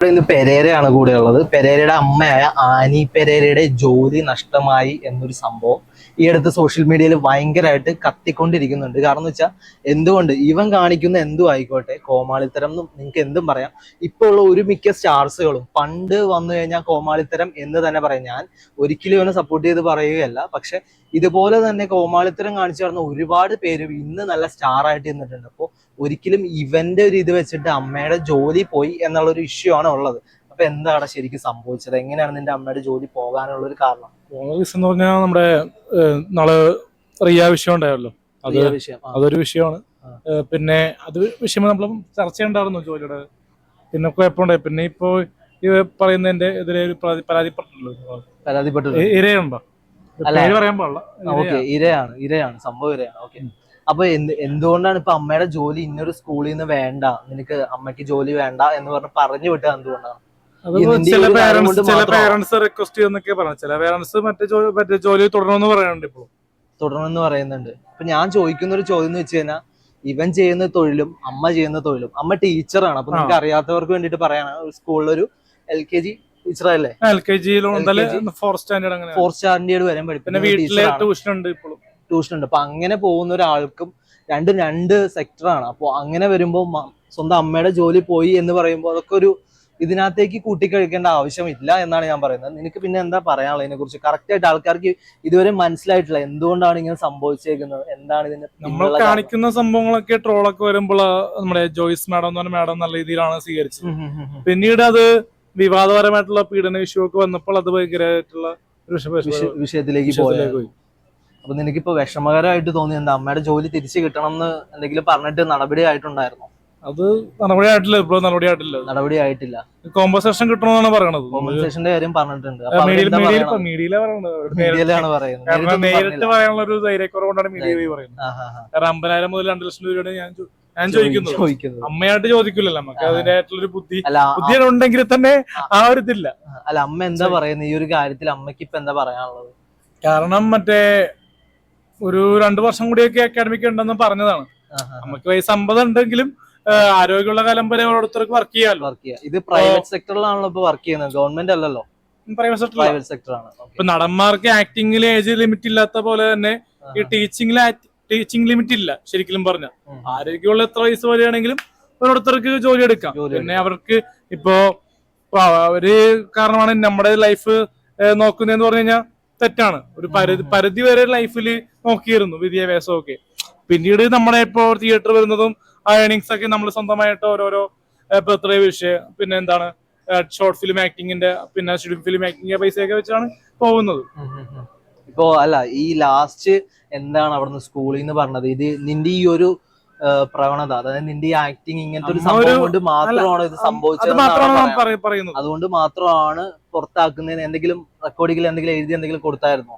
ഇന്ന് പെരേരയാണ് കൂടെ ഉള്ളത്. പെരേരയുടെ അമ്മയായ ആനി പെരേരയുടെ ജോലി നഷ്ടമായി എന്നൊരു സംഭവം ഈ അടുത്ത് സോഷ്യൽ മീഡിയയിൽ ഭയങ്കരമായിട്ട് കത്തിക്കൊണ്ടിരിക്കുന്നുണ്ട്. കാരണം വെച്ചാൽ എന്തുകൊണ്ട്? ഇവൻ കാണിക്കുന്ന എന്തും ആയിക്കോട്ടെ കോമാളിത്തരം എന്നും നിങ്ങൾക്ക് എന്തും പറയാം. ഇപ്പോൾ ഉള്ള ഒരു മിക്ക സ്റ്റാർസുകളും പണ്ട് വന്നു കഴിഞ്ഞാൽ കോമാളിത്തരം എന്ന് തന്നെ പറയാം. ഞാൻ ഒരിക്കലും ഇവനെ സപ്പോർട്ട് ചെയ്ത് പറയുകയല്ല. പക്ഷെ ഇതുപോലെ തന്നെ കോമാളിത്തരം കാണിച്ചു നടന്ന ഒരുപാട് പേര് ഇന്ന് നല്ല സ്റ്റാർ ആയിട്ട് നിന്നിട്ടുണ്ട്. അപ്പോൾ ഒരിക്കലും ഇവന്റെ ഒരു ഇത് വെച്ചിട്ട് അമ്മയുടെ ജോലി പോയി എന്നുള്ള ഒരു ഇഷ്യൂ ആണ് ഉള്ളത്. അപ്പൊ എന്താണ് ശരിക്കും സംഭവിച്ചത്? എങ്ങനെയാണ് നിന്റെ അമ്മയുടെ ജോലി പോകാനുള്ള ഒരു കാരണം? കോൺഗ്രസ് എന്ന് പറഞ്ഞാൽ നമ്മുടെ ഏഹ്, നാളെ റിയ വിഷയം ഉണ്ടായല്ലോ. അത് ഈ വിഷയം ആ. അതൊരു വിഷയമാണ്. ആ. ഏഹ്, പിന്നെ അത് വിഷയം നമ്മൾ ചർച്ച ഉണ്ടായിരുന്നു ജോലിയുടെ. പിന്നെ കുഴപ്പമുണ്ടായി. പിന്നെ ഇപ്പോ ഈ പറയുന്നതിന്റെ എതിരെ ഒരു പരാതി പരാതിപ്പെട്ടിട്ടുള്ളൂ പരാതിപ്പെട്ടു ഇ- ഇരയുണ്ടോ അല്ല. പേര് പറയാൻ പാടില്ല. ഓക്കെ. ഇരയാണ് ഇരയാണ്. സംഭവം ഇരയാണ്. ഓക്കെ. അപ്പൊ എന്ത് എന്തുകൊണ്ടാണ് ഇപ്പൊ അമ്മയുടെ ജോലി ഇന്നൊരു സ്കൂളിൽ നിന്ന് വേണ്ട നിനക്ക് അമ്മയ്ക്ക് ജോലി വേണ്ട എന്ന് പറഞ്ഞ് പറഞ്ഞു വിട്ടത് എന്തുകൊണ്ടാണ്? ചില പേരൻസ് ചില? പേരൻസ് റിക്വസ്റ്റ് ചെയ്യുന്നൊക്കെ പറഞ്ഞു. ചില പേരൻസ് മറ്റേ ജോലി മറ്റേ ജോലി തുടരണമെന്ന് പറയുന്നുണ്ട് ഇപ്പോൾ തുടർന്ന് പറയുന്നുണ്ട്. അപ്പൊ ഞാൻ ചോദിക്കുന്ന ഒരു ചോദ്യം എന്ന് വെച്ച് കഴിഞ്ഞാൽ ഇവൻ ചെയ്യുന്ന തൊഴിലും അമ്മ ചെയ്യുന്ന തൊഴിലും അമ്മ ടീച്ചറാണ് അപ്പൊ നിങ്ങൾക്ക് അറിയാത്തവർക്ക് വേണ്ടിട്ട് പറയാനാ സ്കൂളിലൊരു എൽ കെ ജി ടീച്ചറല്ലേ എൽ കെ ജിയിലും ഫോർ സ്റ്റാൻഡേർഡ് അങ്ങനെ ഫോർ സ്റ്റാൻഡേർഡ് വരെ പഠിപ്പിക്കുന്ന ട്യൂഷൻ ഉണ്ട് ഇപ്പോഴും. ട്യൂഷൻ ഉണ്ട്. അപ്പൊ അങ്ങനെ പോകുന്ന ഒരാൾക്കും രണ്ടും രണ്ട് സെക്ടറാണ് അപ്പോൾ അങ്ങനെ വരുമ്പോൾ സ്വന്തം അമ്മയുടെ ജോലി പോയി എന്ന് പറയുമ്പോൾ അതൊക്കെ ഒരു ഇതിനകത്തേക്ക് കൂട്ടിക്കഴിക്കേണ്ട ആവശ്യമില്ല എന്നാണ് ഞാൻ പറയുന്നത്. നിനക്ക് പിന്നെ എന്താ പറയാനുള്ളത്? ഇതിനെ കുറിച്ച് കറക്റ്റ് ആയിട്ട് ആൾക്കാർക്ക് ഇതുവരെ മനസ്സിലായിട്ടില്ല. എന്തുകൊണ്ടാണ് ഇങ്ങനെ സംഭവിച്ചേക്കുന്നത്? എന്താണ് ഇതിന്റെ നമ്മൾ കാണിക്കുന്ന സംഭവങ്ങളൊക്കെ ട്രോളൊക്കെ വരുമ്പോൾ നമ്മുടെ ജോയ്സ് മാഡം എന്ന് പറഞ്ഞ മാഡം നല്ല രീതിയിലാണ് സ്വീകരിച്ചത്. പിന്നീട് അത് വിവാദപരമായിട്ടുള്ള പീഡന വിഷയം ഒക്കെ വന്നപ്പോൾ അത് ഭയങ്കരമായിട്ടുള്ള വിഷയത്തിലേക്ക് പോയി അപ്പൊ നിനക്കിപ്പോ വിഷമകരമായിട്ട് തോന്നി എന്താ? അമ്മയുടെ ജോലി തിരിച്ചു കിട്ടണം എന്ന് എന്തെങ്കിലും പറഞ്ഞിട്ട് നടപടി ആയിട്ടുണ്ടായിരുന്നോ? അത് നടപടിയായിട്ടില്ല ഇപ്പോൾ നടപടിയായിട്ടില്ല. നടപടി ആയിട്ടില്ല കോമ്പൻസേഷൻ കിട്ടണമെന്നാണ് പറയണത്. കോമ്പൻസേഷന്റെ കാര്യം പറഞ്ഞിട്ടുണ്ട്. മീഡിയയിലാണ് പറയുന്നത്. നേരിട്ട് പറയാനുള്ള ഒരു ധൈര്യക്കുറവുകൊണ്ടാണ് മീഡിയ പറയുന്നത്. കാരണം അമ്പതിനായിരം മുതൽ രണ്ട് ലക്ഷം രൂപയുടെ ഞാൻ ഞാൻ ചോദിക്കുന്നു ചോദിക്കുന്നു അമ്മയായിട്ട് ചോദിക്കില്ലല്ലോ നമുക്ക്. ഒരു ബുദ്ധി ബുദ്ധി ഉണ്ടെങ്കിൽ തന്നെ ആ. ഒരു ഇതില്ല. അല്ല അമ്മ എന്താ പറയുന്നത്? ഈ ഒരു കാര്യത്തിൽ അമ്മയ്ക്ക് ഇപ്പൊ എന്താ പറയാനുള്ളത്? കാരണം മറ്റേ ഒരു രണ്ടു വർഷം കൂടിയൊക്കെ അക്കാഡമിക് ഉണ്ടെന്ന് പറഞ്ഞതാണ്. ആഹാ. നമുക്ക് വയസ്സ് അമ്പത് ഉണ്ടെങ്കിലും ആരോഗ്യമുള്ള കാലം വരെ ഓരോരുത്തർക്ക് വർക്ക് ചെയ്യാമല്ലോ വർക്ക് ചെയ്യാം. ഇത് പ്രൈവറ്റ് സെക്ടറിലാണല്ലോ ഇപ്പൊ വർക്ക് ചെയ്യുന്നത്. ഗവൺമെന്റ് അല്ലല്ലോ. പ്രൈവറ്റ് സെക്ടറാണ് പ്രൈവറ്റ് സെക്ടർ ആണ്. ഇപ്പൊ നടന്മാർക്ക് ആക്ടിംഗിൽ ഏജ് ലിമിറ്റ് ഇല്ലാത്ത പോലെ തന്നെ ഈ ടീച്ചിങ്ങിൽ ടീച്ചിങ് ലിമിറ്റ് ഇല്ല ശരിക്കും പറഞ്ഞ. ആരോഗ്യമുള്ള എത്ര വയസ്സ് വരെയാണെങ്കിലും ഓരോരുത്തർക്ക് ജോലി എടുക്കാം. പിന്നെ അവർക്ക് ഇപ്പോ ഒരു അവർ കാരണമാണ് നമ്മുടെ ലൈഫ് നോക്കുന്നതെന്ന് പറഞ്ഞു കഴിഞ്ഞാൽ തെറ്റാണ്. ഒരു പരിധി പരിധി വരെ ലൈഫിൽ നോക്കിയിരുന്നു വിദ്യാഭ്യാസമൊക്കെ. പിന്നീട് നമ്മുടെ ഇപ്പോ തിയേറ്റർ വരുന്നതും ആ ഏണിങ്സ് ഒക്കെ നമ്മൾ സ്വന്തമായിട്ട് ഓരോരോ ബർത്ത്ഡേ വിഷയം. പിന്നെ എന്താണ് ഷോർട്ട് ഫിലിം ആക്ടിങ്ങിന്റെ പിന്നെ ഫിലിം ആക്ടിങ്ങിന്റെ പൈസയൊക്കെ വെച്ചാണ് പോകുന്നത്. ഇപ്പോ അല്ല ഈ ലാസ്റ്റ് എന്താണ് അവിടുന്ന് സ്കൂളിൽ നിന്ന് പറഞ്ഞത്? ഇത് നിന്റെ ഈ ഒരു പ്രവണത അതായത് നിന്റെ ഈ ആക്ടിങ് ഇങ്ങനത്തെ ഒരു സംഭവം കൊണ്ട് മാത്രമാണ് ഇത് സംഭവിച്ചത് അതുകൊണ്ട് മാത്രമാണ് പുറത്താക്കുന്നതിന് എന്തെങ്കിലും റെക്കോർഡിങ്ങിൽ എന്തെങ്കിലും എഴുതി എന്തെങ്കിലും കൊടുത്തായിരുന്നോ?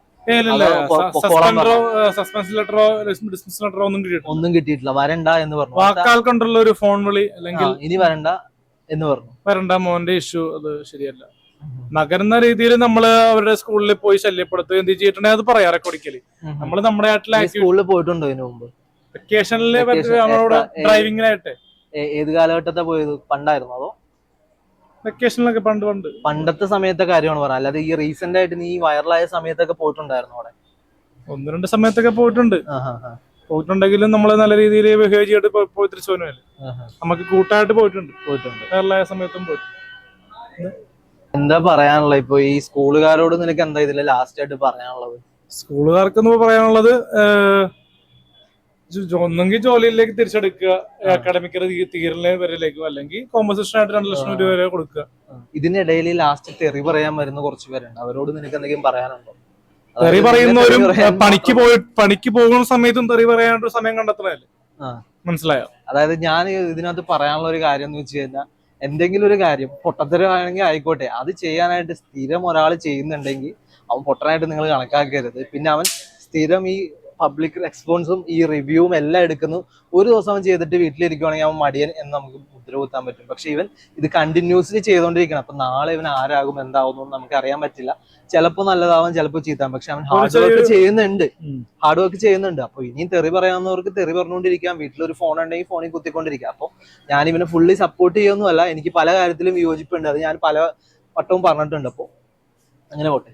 ഒന്നും കിട്ടിയിട്ടില്ല. വരണ്ട എന്ന് പറഞ്ഞു. വാക്കാൽ കൊണ്ടുള്ള ഒരു ഫോൺ വിളി അല്ലെങ്കിൽ ഇനി വരണ്ട എന്ന് പറഞ്ഞു. വരണ്ട മോന്റെ ഇഷ്യൂ അത് ശരിയല്ല. നഗരുന്ന രീതിയിൽ നമ്മൾ അവരുടെ സ്കൂളിൽ പോയി ശല്യപ്പെടുത്തുക എന്ത് ചെയ്തിട്ടുണ്ടെങ്കിൽ അത് പറയാം റെക്കോർഡിക്കൽ നമ്മൾ നമ്മുടെ നാട്ടിലെ സ്കൂളിൽ പോയിട്ടുണ്ടോ ഇതിനു മുമ്പ്? വെക്കേഷനിൽ നമ്മളോട് ഡ്രൈവിങ്ങിനായിട്ട് ഏത് കാലഘട്ടത്തെ പോയത്? പണ്ടായിരുന്നു അതോ? വെക്കേഷനിലൊക്കെ പണ്ട് പണ്ട്. പണ്ടത്തെ സമയത്തെ കാര്യമാണ് പറഞ്ഞത്. അല്ലാതെ ഈ റീസെന്റ് ആയിട്ട് നീ വൈറലായ സമയത്തൊക്കെ പോയിട്ടുണ്ടായിരുന്നു അവിടെ? ഒന്ന് രണ്ട് സമയത്തൊക്കെ പോയിട്ടുണ്ട്. പോയിട്ടുണ്ടെങ്കിലും നമ്മൾ നല്ല രീതിയിൽ ബിഹേവ് ചെയ്തിട്ട് പോയി- തിരിച്ചു നമുക്ക് കൂട്ടായിട്ട് പോയിട്ടുണ്ട്. പോയിട്ടുണ്ട്. വൈറലായ സമയത്തും പോയിട്ടുണ്ട് എന്താ പറയാനുള്ളത്? ഇപ്പൊ ഈ സ്കൂളുകാരോട് നിനക്ക് എന്താ ഇതിൽ ലാസ്റ്റ് ആയിട്ട് പറയാനുള്ളത്? സ്കൂളുകാർക്ക് പറയാനുള്ളത്? ഒന്നെങ്കിൽ ജോലിയിലേക്ക് തിരിച്ചെടുക്കുക അക്കാഡമിക് തീരലെ വരലേക്കോ അല്ലെങ്കിൽ കോമ്പൻസേഷൻ ആയിട്ട് രണ്ട് ലക്ഷം രൂപ വരെ കൊടുക്കുക. ഇതിനിടയിൽ ലാസ്റ്റ് തെറി പറയാൻ വരുന്ന കുറച്ച് പേരുണ്ട്. അവരോട് നിനക്ക് എന്തെങ്കിലും പറയാനുണ്ടോ? തെറി പറയുന്നവരും പണിക്ക് പോയി പണിക്ക് പോകുന്ന സമയത്തും തെറി പറയാനുള്ള സമയം കണ്ടെത്തണല്ലേ മനസ്സിലായോ? അതായത് ഞാൻ ഇതിനകത്ത് പറയാനുള്ള ഒരു കാര്യം എന്ന് വെച്ച് കഴിഞ്ഞാൽ എന്തെങ്കിലും ഒരു കാര്യം പൊട്ടത്തരമാണെങ്കിൽ ആയിക്കോട്ടെ അത് ചെയ്യാനായിട്ട് സ്ഥിരം ഒരാൾ ചെയ്യുന്നുണ്ടെങ്കിൽ അവൻ പൊട്ടനായിട്ട് നിങ്ങൾ കണക്കാക്കരുത്. പിന്നെ അവൻ സ്ഥിരം ഈ പബ്ലിക് റെസ്പോൺസും ഈ റിവ്യൂവും എല്ലാം എടുക്കുന്നു. ഒരു ദിവസം അവൻ ചെയ്തിട്ട് വീട്ടിലിരിക്കുവാണെങ്കിൽ അവൻ മടിയൻ എന്ന് നമുക്ക് മുദ്ര കുത്താൻ പറ്റും. പക്ഷെ ഇവൻ ഇത് കണ്ടിന്യൂസ്ലി ചെയ്തുകൊണ്ടിരിക്കണം. അപ്പൊ നാളെ ഇവൻ ആരാകും എന്താവും എന്ന് നമുക്ക് അറിയാൻ പറ്റില്ല. ചിലപ്പോ നല്ലതാവും ചിലപ്പോ ചീത്താവും പക്ഷെ അവൻ ഹാർഡ് വർക്ക് ചെയ്യുന്നുണ്ട്. ഹാർഡ് വർക്ക് ചെയ്യുന്നുണ്ട്. അപ്പൊ ഇനിയും തെറി പറയാവുന്നവർക്ക് തെറി പറഞ്ഞുകൊണ്ടിരിക്കാം. വീട്ടിലൊരു ഫോൺ ഉണ്ടെങ്കിൽ ഫോണിൽ കുത്തിക്കൊണ്ടിരിക്കാം. അപ്പൊ ഞാൻ ഇവനെ ഫുള്ളി സപ്പോർട്ട് ചെയ്യുന്നതല്ല. എനിക്ക് പല കാര്യത്തിലും യോജിപ്പുണ്ട്. അത് ഞാൻ പല വട്ടവും പറഞ്ഞിട്ടുണ്ട്. അപ്പൊ അങ്ങനെ പോട്ടെ.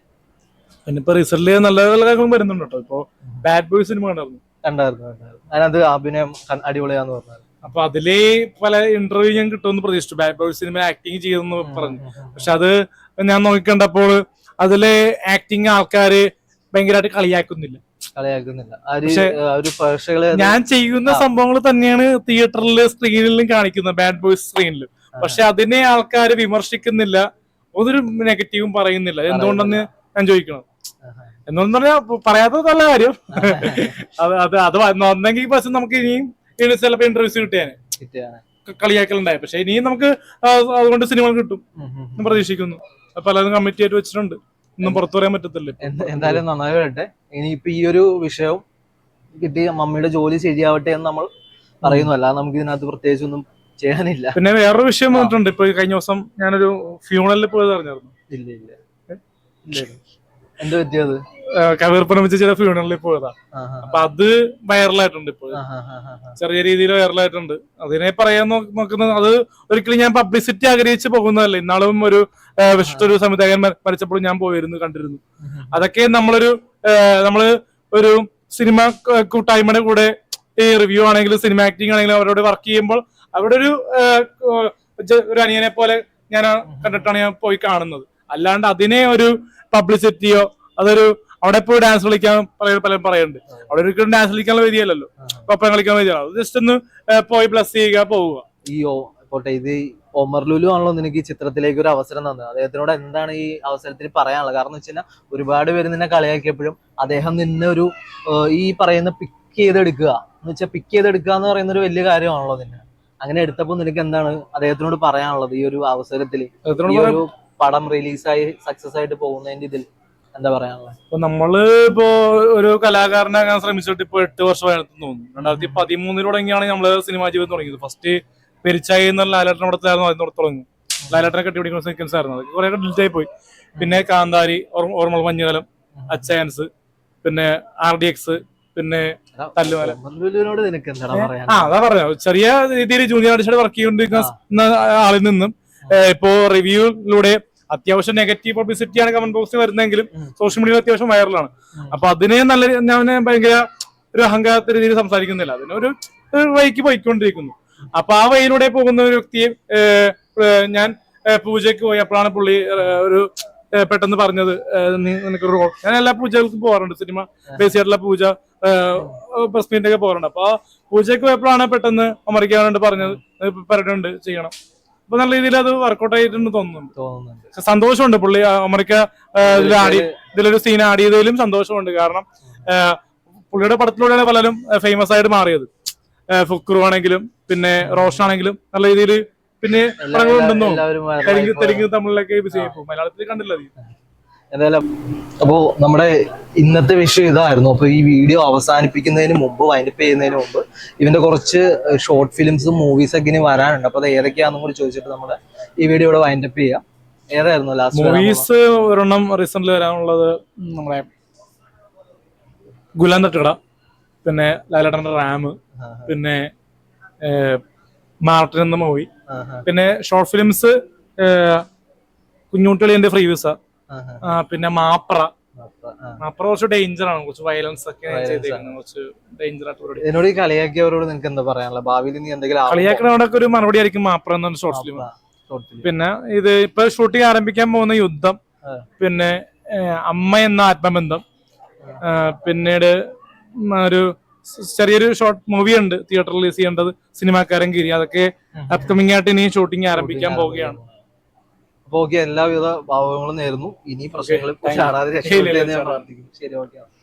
പിന്നെ ഇപ്പൊ റീസെന്റ് നല്ല നല്ല കാര്യങ്ങളും വരുന്നുണ്ട് കേട്ടോ. ഇപ്പൊ ബാഡ് ബോയ് സിനിമ കണ്ടായിരുന്നു. കണ്ടായിരുന്നു കണ്ടായിരുന്നു. അതിനകത്ത് അഭിനയം ക- അടിപൊളിയാന്ന് പറഞ്ഞത് അപ്പൊ അതിൽ പല ഇന്റർവ്യൂ ഞാൻ കിട്ടുമെന്ന് പ്രതീക്ഷിച്ചു. ബാഡ് ബോയ് സിനിമ ആക്ടിങ് ചെയ്തെന്ന് പറഞ്ഞു. പക്ഷെ അത് ഞാൻ നോക്കിക്കണ്ടപ്പോൾ അതിലെ ആക്ടിങ് ആൾക്കാര് ഭയങ്കരമായിട്ട് കളിയാക്കുന്നില്ല. കളിയാക്കുന്നില്ല. ആ ഒരു പക്ഷെ- ആ ഒരു പ്രേക്ഷകളെ അത് ഞാൻ ചെയ്യുന്ന സംഭവങ്ങൾ തന്നെയാണ് തിയേറ്ററിൽ സ്ക്രീനിലും കാണിക്കുന്നത്. ബാഡ് ബോയ്സ് സ്ക്രീനിലും പക്ഷെ അതിനെ ആൾക്കാര് വിമർശിക്കുന്നില്ല. ഒരു നെഗറ്റീവും പറയുന്നില്ല. എന്തുകൊണ്ടെന്ന് ഞാൻ ചോദിക്കണം. ആഹാ. എന്നു പറഞ്ഞാൽ പറയാത്തത് നല്ല കാര്യം. അത് അത് അത് വന്നെങ്കിൽ പക്ഷെ നമുക്ക് ഇനിയും ഇനി ചിലപ്പോ ഇന്റർവ്യൂസ് കിട്ടിയാണ്. കളിയാക്കലുണ്ടായി. പക്ഷെ ഇനിയും നമുക്ക് അതുകൊണ്ട് സിനിമ കിട്ടും. എന്ന് പ്രതീക്ഷിക്കുന്നു. പലതും കമ്മിറ്റി ആയിട്ട് വെച്ചിട്ടുണ്ട്. ഒന്നും പുറത്തു പറയാൻ പറ്റത്തില്ല. എന്തായാലും നന്നായി വരട്ടെ. ഇനിയിപ്പോ ഈ ഒരു വിഷയവും കിട്ടി മമ്മിയുടെ ജോലി ശരിയാവട്ടെ എന്ന് നമ്മൾ പറയുന്നു. അല്ല നമുക്ക് ഇതിനകത്ത് പ്രത്യേകിച്ച് ഒന്നും ചെയ്യാനില്ല. പിന്നെ വേറൊരു വിഷയം വന്നിട്ടുണ്ട്. ഇപ്പൊ കഴിഞ്ഞ ദിവസം ഞാനൊരു ഫ്യൂണലിൽ പോയത് അറിഞ്ഞായിരുന്നു ഇല്ല ഇല്ല. ഇല്ല. എന്ത് പറ്റിയത് കവിർപ്പനം വെച്ച് ചില ഫ്യൂണറിൽ പോയതാ. അപ്പൊ അത് വൈറലായിട്ടുണ്ട് ഇപ്പോൾ. ചെറിയ രീതിയിൽ വൈറലായിട്ടുണ്ട് അതിനെ പറയാൻ നോക്കുന്നത് അത് ഒരിക്കലും ഞാൻ പബ്ലിസിറ്റി ആഗ്രഹിച്ച് പോകുന്നതല്ല. ഇന്നാളും ഒരു വിശിഷ്ടൊരു വിശിഷ്ട ഒരു സംവിധായകൻ മരിച്ചപ്പോഴും മരിച്ചപ്പോൾ ഞാൻ പോയിരുന്നു കണ്ടിരുന്നു. അതൊക്കെ നമ്മളൊരു നമ്മൾ ഒരു സിനിമ കൂട്ടായ്മയുടെ കൂടെ ഈ റിവ്യൂ ആണെങ്കിലും സിനിമ ആക്ടിങ് ആണെങ്കിലും അവരോട് വർക്ക് ചെയ്യുമ്പോൾ അവിടെ ഒരു ഒരു അനിയനെ പോലെ ഞാൻ കണ്ടിട്ടാണ് ഞാൻ പോയി കാണുന്നത്. അല്ലാണ്ട് അതിനെ ഒരു പബ്ലിസിറ്റിയോ അതൊരു അവിടെ പോയി ഡാൻസ് കളിക്കാൻ പല- പലരും പറയുന്നുണ്ട്. അവിടെ ഒരിക്കലും ഡാൻസ് കളിക്കാനുള്ള വേദിയല്ലല്ലോ. ഒപ്പം കളിക്കാൻ വേദിയാണ് ജസ്റ്റ് ഒന്ന് പോയി പ്ലസ് ചെയ്യുക പോവുക. ഈ പോട്ടെ ഇത് ഒമർ ലുലു ആണല്ലോ നിനക്ക് ഈ ചിത്രത്തിലേക്ക് ഒരു അവസരം തന്നത്. അദ്ദേഹത്തിനോട് എന്താണ് ഈ അവസരത്തിൽ പറയാനുള്ളത്? കാരണം വെച്ച് കഴിഞ്ഞാൽ ഒരുപാട് പേര് നിന്നെ കളിയാക്കിയപ്പോഴും അദ്ദേഹം നിന്നെ ഒരു ഈ പറയുന്ന പിക്ക് ചെയ്തെടുക്കുക. എന്ന് വെച്ചാൽ പിക്ക് ചെയ്തെടുക്കുക എന്ന് പറയുന്ന ഒരു വലിയ കാര്യമാണല്ലോ നിന്നെ. അങ്ങനെ എടുത്തപ്പോൾ നിനക്ക് എന്താണ് അദ്ദേഹത്തിനോട് പറയാനുള്ളത് ഈ ഒരു അവസരത്തിൽ പടം റിലീസായി സക്സസ് ആയിട്ട് പോകുന്നതിന്റെ ഇതിൽ എന്താ പറയാനുള്ളത്? ഇപ്പൊ നമ്മൾ ഇപ്പോ ഒരു കലാകാരനെ കലാകാരനാകാൻ ശ്രമിച്ചിട്ട് ഇപ്പൊ എട്ട് വർഷം തോന്നുന്നു. രണ്ടായിരത്തി പതിമൂന്നിൽ തുടങ്ങിയാണ് നമ്മൾ സിനിമാ ജീവിതം തുടങ്ങിയത്? ഫസ്റ്റ് പെരിച്ചായി എന്നുള്ള ലാലേട്ടൻ പടത്തിലായിരുന്നു ആദ്യം തുട- തുടങ്ങി. ലാലേട്ടനെ കെട്ടിപ്പിടിക്കുന്ന സീക്വൻസ് ആയിരുന്നു. അത് കുറെ ഡിലീറ്റ് ആയി പോയി. പിന്നെ കാന്താരി ഓർമ്മ മഞ്ഞുകാലം അച്ചയൻസ് പിന്നെ ആർ ഡി എക്സ് പിന്നെ തല്ലുമല. ആ അതാ പറഞ്ഞ ചെറിയ രീതിയിൽ ജൂനിയർ ആർട്ടിസ്റ്റ് വർക്ക് ചെയ്തുകൊണ്ടിരിക്കുന്ന ആളിൽ നിന്നും ഇപ്പോ റിവ്യൂയിലൂടെ അത്യാവശ്യം നെഗറ്റീവ് പബ്ലിസിറ്റിയാണ് കമന്റ് ബോക്സിൽ വരുന്നതെങ്കിലും സോഷ്യൽ മീഡിയയിൽ അത്യാവശ്യം വൈറലാണ്. അപ്പൊ അതിനെ നല്ല ഞാൻ ഭയങ്കര ഒരു അഹങ്കാരത്തെ രീതിയിൽ സംസാരിക്കുന്നില്ല. അതിനൊരു വഴിക്ക് പോയിക്കൊണ്ടിരിക്കുന്നു. അപ്പൊ ആ വഴിയിലൂടെ പോകുന്ന ഒരു വ്യക്തിയെ ഞാൻ പൂജയ്ക്ക് പൂജയ്ക്ക് പോയപ്പോഴാണ് പുള്ളി ഒരു പെട്ടെന്ന് പറഞ്ഞത് നിനക്കൊരു റോൾ ഞാൻ എല്ലാ പൂജകൾക്കും പോകാറുണ്ട്. സിനിമ ബേസ് ചെയ്തിട്ടുള്ള പൂജ പ്രസ് മീറ്റിന്റെ ഒക്കെ പോകാറുണ്ട്. അപ്പൊ ആ പൂജയ്ക്ക് പോയപ്പോഴാണ് പെട്ടെന്ന് അമറിക്കാനുണ്ട് പറഞ്ഞത് "ഇത് പറഞ്ഞിട്ടുണ്ട് ചെയ്യണം. അപ്പൊ നല്ല രീതിയിൽ അത് വർക്കൗട്ട് ആയിട്ടുണ്ട് തോന്നുന്നുണ്ട്. തോന്നുന്നുണ്ട്. സന്തോഷമുണ്ട്. പുള്ളി അമേരിക്ക അമറിക്ക ഇതിൽ ആടി ഇതിലൊരു സീൻ ആഡ് ചെയ്തതിലും സന്തോഷമുണ്ട്. കാരണം പുള്ളിയുടെ പടത്തിലൂടെയാണ് പലരും ഫേമസ് ആയിട്ട് മാറിയത്. ഫുക്രു ആണെങ്കിലും പിന്നെ റോഷൻ ആണെങ്കിലും നല്ല രീതിയിൽ പിന്നെ പടങ്ങളുണ്ടെന്നോ തെലുങ്ക് തെലുങ്ക് തമിഴിലൊക്കെ മലയാളത്തിൽ കണ്ടില്ല. എന്തായാലും അപ്പോ നമ്മുടെ ഇന്നത്തെ വിഷയം ഇതായിരുന്നു. അപ്പൊ ഈ വീഡിയോ അവസാനിപ്പിക്കുന്നതിന് മുമ്പ് വൈൻഡപ്പ് ചെയ്യുന്നതിന് മുമ്പ് ഇവന്റെ കുറച്ച് ഷോർട്ട് ഫിലിംസും മൂവീസ് ഒക്കെ ഇനി വരാനുണ്ട്. അപ്പൊ അത് ഏതൊക്കെയാണെന്നും കൂടി ചോദിച്ചിട്ട് നമ്മൾ ഈ വീഡിയോ ഇവിടെ വൈൻഡപ്പ് ചെയ്യാം. ഏതായിരുന്നു ലാസ്റ്റ് മൂവീസ് ഒരെണ്ണം റീസെന്റ് വരാനുള്ളത് നമ്മളെ ഗുലാൻ തട്ടുകട പിന്നെ ലാലേട്ടന്റെ റാം പിന്നെ മാർട്ടിൻ എന്ന മൂവി പിന്നെ ഷോർട്ട് ഫിലിംസ് കുഞ്ഞുട്ടികളിന്റെ ഫ്രീ വിസ പിന്നെ മാപ്ര. മാപ്ര കുറച്ച് ഡേഞ്ചർ ആണ്. കുറച്ച് വയലൻസ് ഒക്കെ ചെയ്തേക്കുന്നത് കുറച്ച് ഡേഞ്ചർ ആയിട്ട് പരിപാടി എന്നോട് ഈ കളിയാക്കിയവരോട് നിനക്ക് എന്താ പറയാനുള്ള ഭാവിയിൽ നീ എന്തെങ്കിലും കളിയാക്കുന്നവരൊക്കെ ഒരു മറുപടി ആയിരിക്കും മാപ്ര എന്നൊരു ഷോർട്ട് ഫിലിം. പിന്നെ ഇത് ഇപ്പൊ ഷൂട്ടിംഗ് ആരംഭിക്കാൻ പോകുന്ന യുദ്ധം. പിന്നെ അമ്മ എന്ന ആത്മബന്ധം. പിന്നീട് ഒരു ചെറിയൊരു ഷോർട്ട് മൂവി ഉണ്ട്. തിയേറ്റർ റിലീസ് ചെയ്യേണ്ടത് സിനിമാക്കാരൻ കിരി അതൊക്കെ അപ്കമിംഗ് ആയിട്ട് ഇനി ഷൂട്ടിംഗ് ആരംഭിക്കാൻ പോവുകയാണ്. അപ്പൊ ഓക്കെ എല്ലാവിധ ഭാവങ്ങളും നേരുന്നു. ഇനി പ്രശ്നങ്ങളും. ചാടാതെ ഇല്ല, ഇല്ല, രക്ഷപ്പെട്ടെ എന്ന് ഞാൻ പ്രാർത്ഥിക്കുന്നു. ശരി ഓക്കെ.